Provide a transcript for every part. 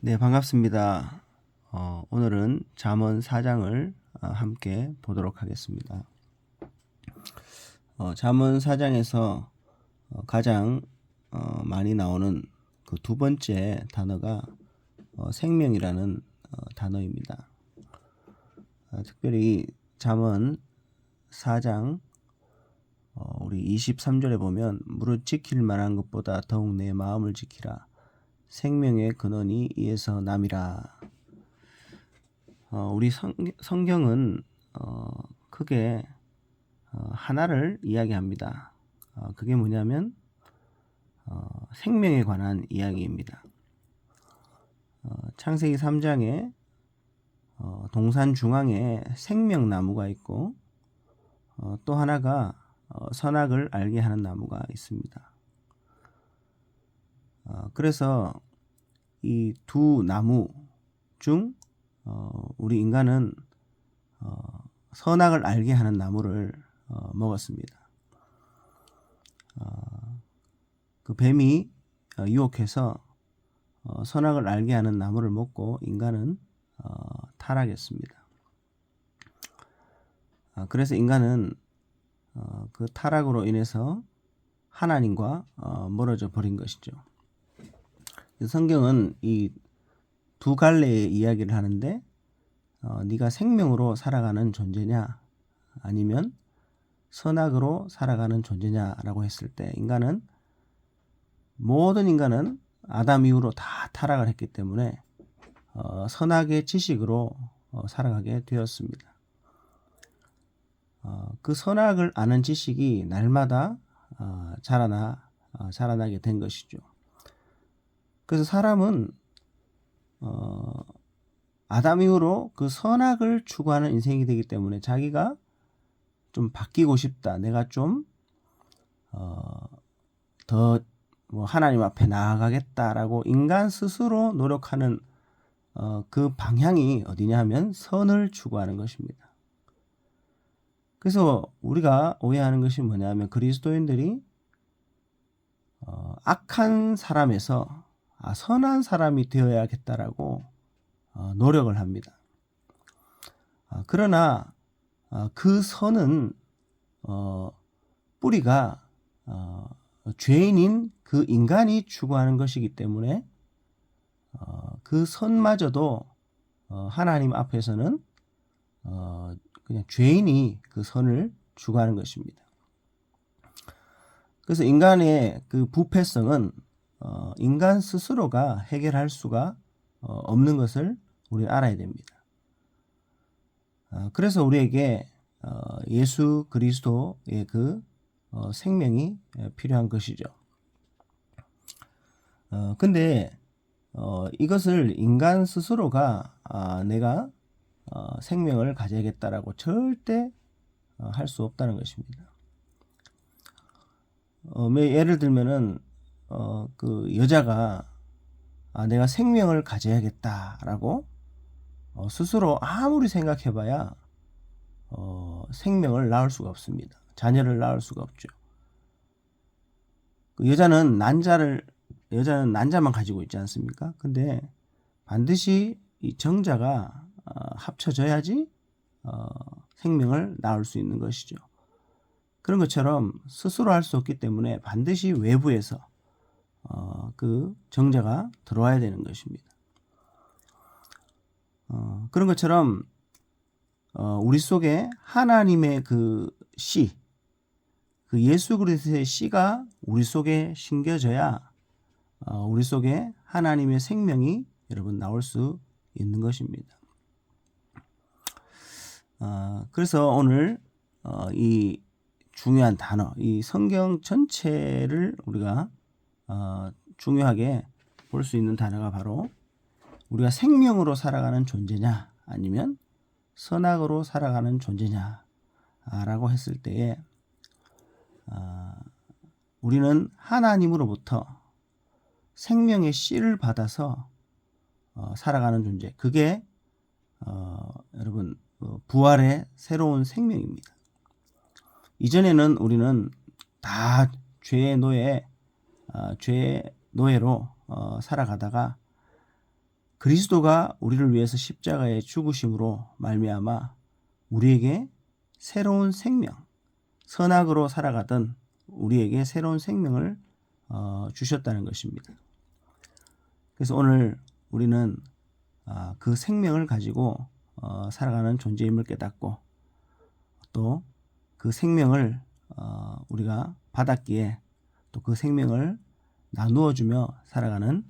네, 반갑습니다. 어, 오늘은 잠언 4장을 어, 함께 보도록 하겠습니다. 어, 잠언 4장에서 어, 가장 어, 많이 나오는 그 두 번째 단어가 어, 생명이라는 어, 단어입니다. 어, 특별히 잠언 4장 어, 우리 23절에 보면 무릇 지킬 만한 것보다 더욱 내 마음을 지키라. 생명의 근원이 이에서 남이라. 어, 우리 성, 성경은 어, 크게 어, 하나를 이야기합니다. 어, 그게 뭐냐면 어, 생명에 관한 이야기입니다. 어, 창세기 3장에 어, 동산 중앙에 생명나무가 있고 어, 또 하나가 어, 선악을 알게 하는 나무가 있습니다. 어, 그래서 이 두 나무 중 어, 우리 인간은 어, 선악을 알게 하는 나무를 어, 먹었습니다. 어, 그 뱀이 어, 유혹해서 어, 선악을 알게 하는 나무를 먹고 인간은 어, 타락했습니다. 아, 그래서 인간은 어, 그 타락으로 인해서 하나님과 어, 멀어져 버린 것이죠. 성경은 이 두 갈래의 이야기를 하는데 어, 네가 생명으로 살아가는 존재냐 아니면 선악으로 살아가는 존재냐라고 했을 때 인간은 모든 인간은 아담 이후로 다 타락을 했기 때문에 어, 선악의 지식으로 어, 살아가게 되었습니다. 어, 그 선악을 아는 지식이 날마다 어, 자라나 어, 자라나게 된 것이죠. 그래서 사람은 어, 아담 이후로 그 선악을 추구하는 인생이 되기 때문에 자기가 좀 바뀌고 싶다. 내가 좀, 어, 더, 뭐, 하나님 앞에 나아가겠다라고 인간 스스로 노력하는, 어, 그 방향이 어디냐 하면 선을 추구하는 것입니다. 그래서 우리가 오해하는 것이 뭐냐면 그리스도인들이, 어, 악한 사람에서 아, 선한 사람이 되어야겠다라고 어, 노력을 합니다. 아, 그러나 어, 그 선은 어, 뿌리가 어, 죄인인 그 인간이 추구하는 것이기 때문에 어, 그 선마저도 어, 하나님 앞에서는 어, 그냥 죄인이 그 선을 추구하는 것입니다. 그래서 인간의 그 부패성은 어, 인간 스스로가 해결할 수가 어, 없는 것을 우리 알아야 됩니다. 어, 그래서 우리에게 어, 예수 그리스도의 그 어, 생명이 필요한 것이죠. 어, 근데 어, 이것을 인간 스스로가 아, 내가 어, 생명을 가져야겠다라고 절대 어, 할 수 없다는 것입니다. 어, 예를 들면은 어, 그 여자가 아, 내가 생명을 가져야겠다라고 어, 스스로 아무리 생각해봐야 어, 생명을 낳을 수가 없습니다. 자녀를 낳을 수가 없죠. 그 여자는 난자를 여자는 난자만 가지고 있지 않습니까? 근데 반드시 이 정자가 어, 합쳐져야지 어, 생명을 낳을 수 있는 것이죠. 그런 것처럼 스스로 할 수 없기 때문에 반드시 외부에서 어, 그 정자가 들어와야 되는 것입니다. 어, 그런 것처럼 어, 우리 속에 하나님의 그 씨, 그 예수 그리스도의 씨가 우리 속에 심겨져야 어, 우리 속에 하나님의 생명이 여러분 나올 수 있는 것입니다. 어, 그래서 오늘 어, 이 중요한 단어, 이 성경 전체를 우리가 어, 중요하게 볼 수 있는 단어가 바로 우리가 생명으로 살아가는 존재냐 아니면 선악으로 살아가는 존재냐라고 했을 때에 어, 우리는 하나님으로부터 생명의 씨를 받아서 어, 살아가는 존재. 그게 어, 여러분 어, 부활의 새로운 생명입니다. 이전에는 우리는 다 죄의 노예 어, 죄의 노예로 어, 살아가다가 그리스도가 우리를 위해서 십자가에 죽으심으로 말미암아 우리에게 새로운 생명, 선악으로 살아가던 우리에게 새로운 생명을 어, 주셨다는 것입니다. 그래서 오늘 우리는 아, 그 생명을 가지고 어, 살아가는 존재임을 깨닫고 또 그 생명을 어, 우리가 받았기에 또 그 생명을 나누어 주며 살아가는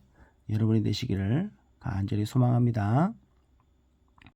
여러분이 되시기를 간절히 소망합니다.